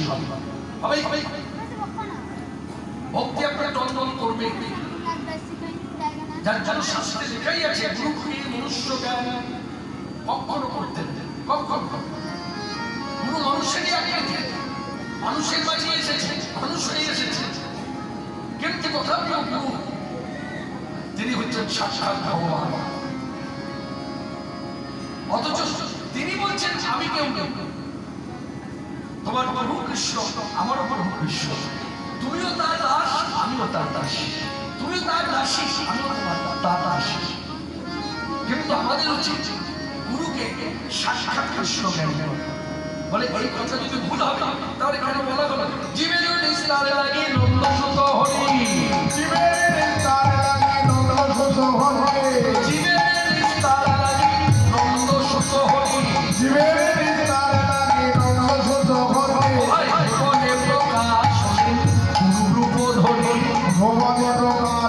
অবশ্যই হবে হবেই ভক্তি আপনার টন্দন করবে। যার জন্য শাস্ত্রে লেখাই আছে গুরুকে মনুষ্য জ্ঞান কখনো করতেন কখনো গুরু মানুষেরই আকৃতি মানুষের মাঝে এসেছে, মানুষ হয়ে এসেছে। কিন্তু কোথাও কেউ গুরু? তিনি হচ্ছেন সাক্ষাৎ ভগবান। অথচ তিনি বলছেন, আমি কেউ কেউ তোমার প্রভু আমার উপর হোক কৃষ্ণ তুমিও তার দাস, আমিও তার দাস। তুমিও তার দাসী, আমিও তার দাস। কিন্তু আমাদের উচিত গুরুকে সাক্ষাৎ কৃষ্ণ বলে এই কথা যদি ভুল হবে ভুবনে